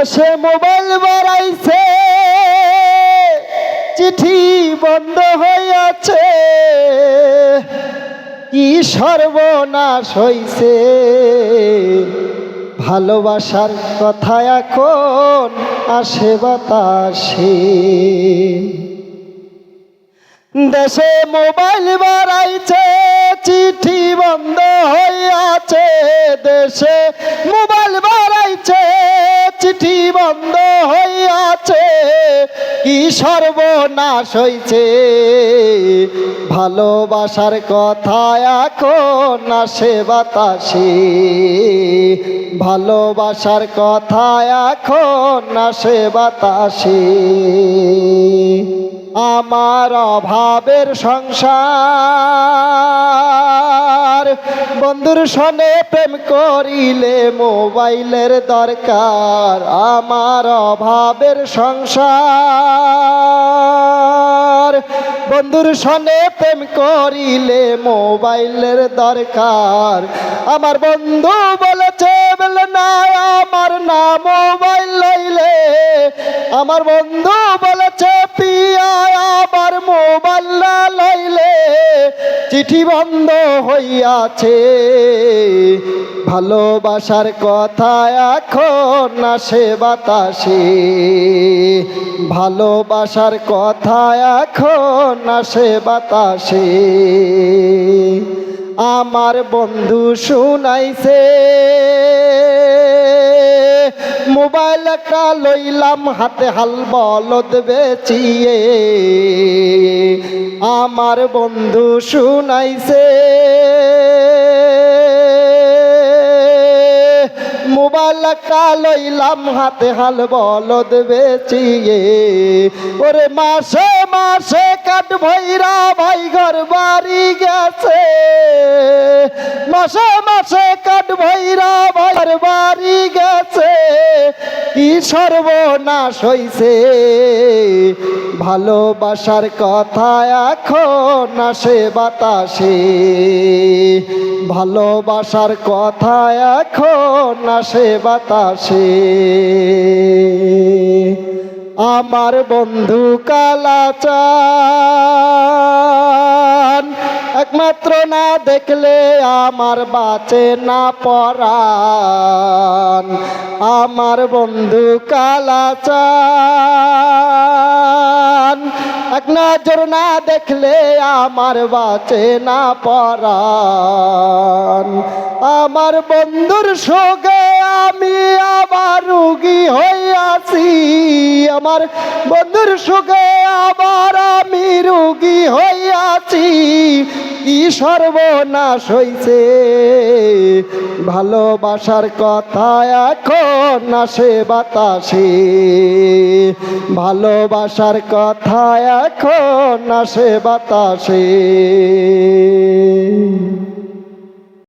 দেশে মোবাইল বাড়াইছে। চিঠি বন্ধ হইয়াছে। কি সর্বনাশ হইছে। ভালোবাসার কথা এখন আসে বাতাসে। দেশে মোবাইল বাড়াইছে, চিঠি বন্ধ হইয়াছে। দেশে মোবাইল বন্ধ হইয়াছে, কি সর্বনাশ হইছে? ভালোবাসার কথা এখন আসে বাতাসে। ভালোবাসার কথা এখন আসে বাতাসে। আমার অভাবের সংসার বন্ধুর সনে প্রেম করিলে মোবাইলের দরকার, আমার অভাবের সংসার। বন্ধুর সনে প্রেম করিলে মোবাইলের দরকার, আমার বন্ধু বলেছে, বলে না, আমার না মোবাইল লইলে। আমার বন্ধু বলেছে চিঠি বন্ধ হইয়াছে। ভালোবাসার কথা এখন আসে বাতাসে। ভালোবাসার কথা এখন আসে বাতাসে। আমার বন্ধু শুনাইছে মোবাইল একটা লইলাম, হাতে হাল বলদ বেচিয়ে। আমার বন্ধু শুনাইছে। মোবাইল লইলাম হাতে হাল বলদ বেচিয়ে। ওরে মাসে মাসে কাট ভৈরা ভাই ঘর বাড়ি গেছে। মাসে মাসে কাট ভৈরা ভাই ঘর বাড়ি গেছে। কি সর্বনাশ হইছে? ভালোবাসার কথা এখন আসে বাতাসে। ভালোবাসার কথা এখন আসে বাতাসে। আমার বন্ধু কালাচান, একমাত্র না দেখলে আমার বাঁচে না পরাণ। আমার বন্ধু কালাচান। এক নজর না দেখলে আমার বাঁচে না পরাণ। আমার বন্ধুর সঙ্গে আমি আবার রুগী হইয়াছি আমার বন্ধুর সুখে আবার আমি রুগী হইয়াছি কি সর্বনাশ হইছে? ভালোবাসার কথা এখন আসে বাতাসে। ভালোবাসার কথা এখন আসে বাতাসে।